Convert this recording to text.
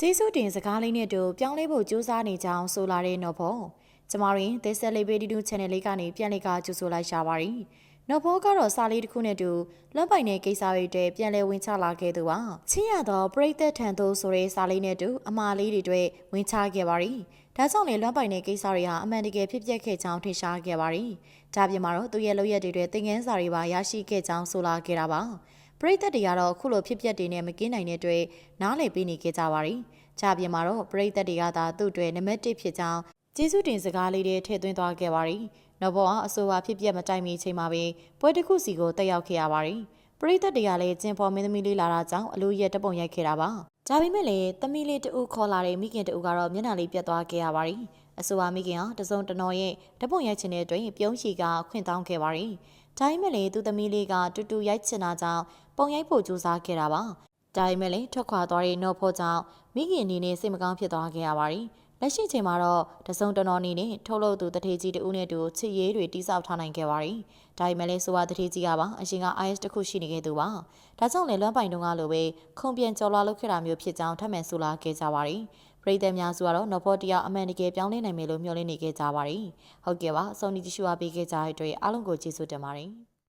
ကျေးဇူးတင်စကားလေးနဲ့တူပြောင်းလဲဖို့ကြိုးစားနေကြအောင်ဆိုလာတဲ့နော်ဖို့ကျမတို့သစ်ဆက်လေးပေးတီတူ channel လေးကနေပြန်လည်ကကြိုဆိုလိုက်ရှာပါရီနော်ဖို့ကတော့စာလေးတစ်ခုနဲ့တူလွတ်ပိုင်တဲ့ကိစ္စတွေတည်းပြန်လည်ဝင်ချလာခဲ့သူပါချင်းရသောပရိသတ်ထံသို့ဆိုတဲ့စာလေးနဲ့တူအမှားလေးတွေတွေ့ဝင်ချခဲ့ပါရီဒါကြောင့်လေလွတ်ပိုင်တဲ့ကိစ္စတွေဟာအမှန်တကယ်ဖြစ်ပျက်ခဲ့ကြောင်းထင်ရှားခဲ့ပါရီဒါပြင်မှာတော့သူရဲ့လုပ်ရက်တွေတွေသင်ငန်းစာတွေပါရရှိခဲ့ကြောင်းဆိုလာခဲ့တာပါ ပရိသတ်တွေကတော့အခုလိုဖြစ်ပျက်တွေနဲ့မကင်းနိုင်တဲ့အတွက်နားလည်ပေးနေခဲ့ကြပါရီ။ကြပြင်မှာတော့ပရိသတ်တွေကသာသူ့အတွက်နံပါတ်1ဖြစ်ကြောင်းကျေးဇူးတင်စကားလေးတွေထည့်သွင်းသွားခဲ့ပါရီ။နောက်ဘောကအဆိုပါဖြစ်ပျက်မတိုင်မီချိန်မှာပဲပွဲတစ်ခုစီကိုတက်ရောက်ခဲ့ရပါရီ။ပရိသတ်တွေကလည်းကျင်ဖော်မင်းသမီးလေးလာတာကြောင့်အလိုရက်တပုံရိုက်ခဲ့တာပါ။ဒါပေမဲ့လည်းသမီးလေးတူခေါ်လာတဲ့မိခင်တူကတော့မျက်နှာလေးပြတ်သွားခဲ့ရပါရီ။အဆိုပါမိခင်ဟာတစုံတနော်ရဲ့တပုံရိုက်ချင်တဲ့အတွက်ပြုံးချီကခွင့်တောင်းခဲ့ပါရီ။ ဒါပေမဲ့လည်းသူသမီးလေးကတူတူရိုက်ချင်တာကြောင့်ပုံရိုက်ဖို့ကြိုးစားခဲ့တာပါ။ဒါပေမဲ့လည်းထွက်ခွာသွားတဲ့နော်ဖို့ကြောင့်မိခင်အနေနဲ့စိတ်မကောင်းဖြစ်သွားခဲ့ရပါရီ။လက်ရှိချိန်မှာတော့တစုံတနော်အနေနဲ့ထုတ်လုပ်သူတထေကြီးတူနဲ့တူချစ်ရေးတွေတိစောက်ထားနိုင်ခဲ့ပါရီ။ဒါပေမဲ့လည်းဆိုပါတထေကြီးကပါအရှင်က IS တစ်ခုရှိနေခဲ့သူပါ။ဒါကြောင့်လည်းလွမ်းပိုင်တုန်းကလိုပဲခုံပြန်ကြော်လွားလုပ်ခဲ့တာမျိုးဖြစ်ကြောင်းထပ်မံဆိုလာခဲ့ကြပါရီ။ ပရိသတ်များစုကတော့နော်ဖို့တရားအမှန်တကယ်ပြောင်းလဲနိုင်မယ်လို့မျှော်လင့်နေခဲ့ကြပါရီ။ဟုတ်ကဲ့ပါအဆုံးဒီကြည့်ရှုအားပေးခဲ့ကြတဲ့အတွက်အားလုံးကိုကျေးဇူးတင်ပါတယ်။